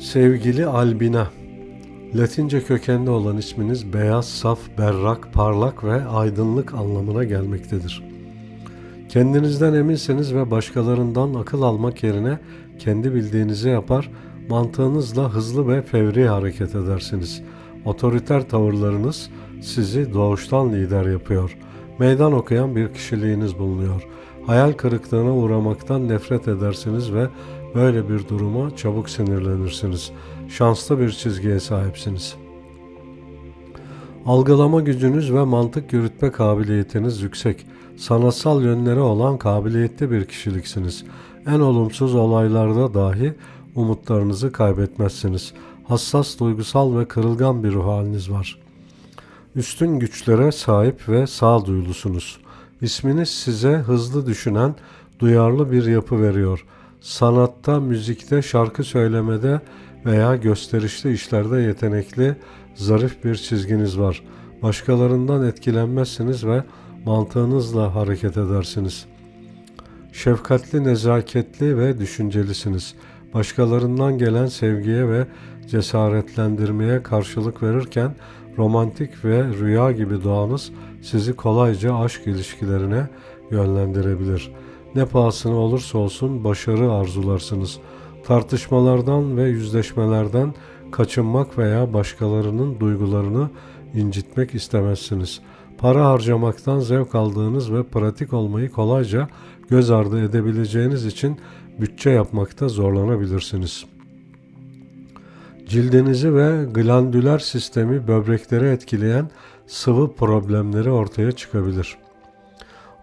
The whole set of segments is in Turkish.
Sevgili Albina, Latince kökenli olan isminiz beyaz, saf, berrak, parlak ve aydınlık anlamına gelmektedir. Kendinizden eminseniz ve başkalarından akıl almak yerine kendi bildiğinizi yapar, mantığınızla hızlı ve fevri hareket edersiniz. Otoriter tavırlarınız sizi doğuştan lider yapıyor. Meydan okuyan bir kişiliğiniz bulunuyor. Hayal kırıklığına uğramaktan nefret edersiniz ve böyle bir duruma çabuk sinirlenirsiniz. Şanslı bir çizgiye sahipsiniz. Algılama gücünüz ve mantık yürütme kabiliyetiniz yüksek. Sanatsal yönleri olan kabiliyetli bir kişiliksiniz. En olumsuz olaylarda dahi umutlarınızı kaybetmezsiniz. Hassas, duygusal ve kırılgan bir ruh haliniz var. Üstün güçlere sahip ve sağduyulusunuz. İsminiz size hızlı düşünen, duyarlı bir yapı veriyor. Sanatta, müzikte, şarkı söylemede veya gösterişli işlerde yetenekli, zarif bir çizginiz var. Başkalarından etkilenmezsiniz ve mantığınızla hareket edersiniz. Şefkatli, nezaketli ve düşüncelisiniz. Başkalarından gelen sevgiye ve cesaretlendirmeye karşılık verirken romantik ve rüya gibi doğanız sizi kolayca aşk ilişkilerine yönlendirebilir. Ne pahasına olursa olsun başarı arzularsınız. Tartışmalardan ve yüzleşmelerden kaçınmak veya başkalarının duygularını incitmek istemezsiniz. Para harcamaktan zevk aldığınız ve pratik olmayı kolayca göz ardı edebileceğiniz için bütçe yapmakta zorlanabilirsiniz. Cildinizi ve glandüler sistemi böbrekleri etkileyen sıvı problemleri ortaya çıkabilir.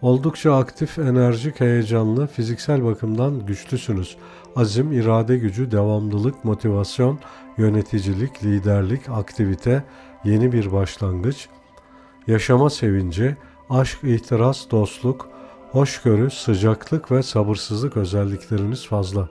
Oldukça aktif, enerjik, heyecanlı, fiziksel bakımdan güçlüsünüz. Azim, irade gücü, devamlılık, motivasyon, yöneticilik, liderlik, aktivite, yeni bir başlangıç, yaşama sevinci, aşk, ihtiras, dostluk, hoşgörü, sıcaklık ve sabırsızlık özellikleriniz fazla.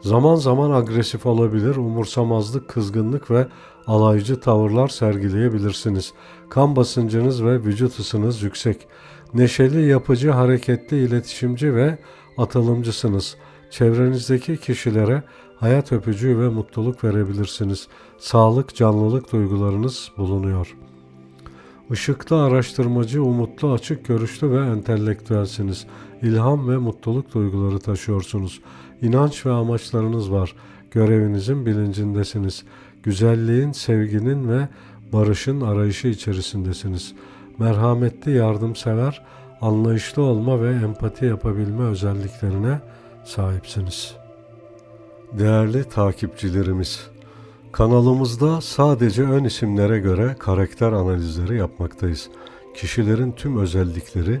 Zaman zaman agresif olabilir, umursamazlık, kızgınlık ve alaycı tavırlar sergileyebilirsiniz. Kan basıncınız ve vücut ısınız yüksek. Neşeli, yapıcı, hareketli, iletişimci ve atılımcısınız. Çevrenizdeki kişilere hayat öpücüğü ve mutluluk verebilirsiniz. Sağlık, canlılık duygularınız bulunuyor. Işıklı, araştırmacı, umutlu, açık görüşlü ve entelektüelsiniz. İlham ve mutluluk duyguları taşıyorsunuz. İnanç ve amaçlarınız var. Görevinizin bilincindesiniz. Güzelliğin, sevginin ve barışın arayışı içerisindesiniz. Merhametli, yardımsever, anlayışlı olma ve empati yapabilme özelliklerine sahipsiniz. Değerli takipçilerimiz, kanalımızda sadece ön isimlere göre karakter analizleri yapmaktayız. Kişilerin tüm özellikleri,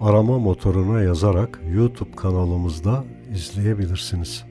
arama motoruna yazarak YouTube kanalımızda izleyebilirsiniz.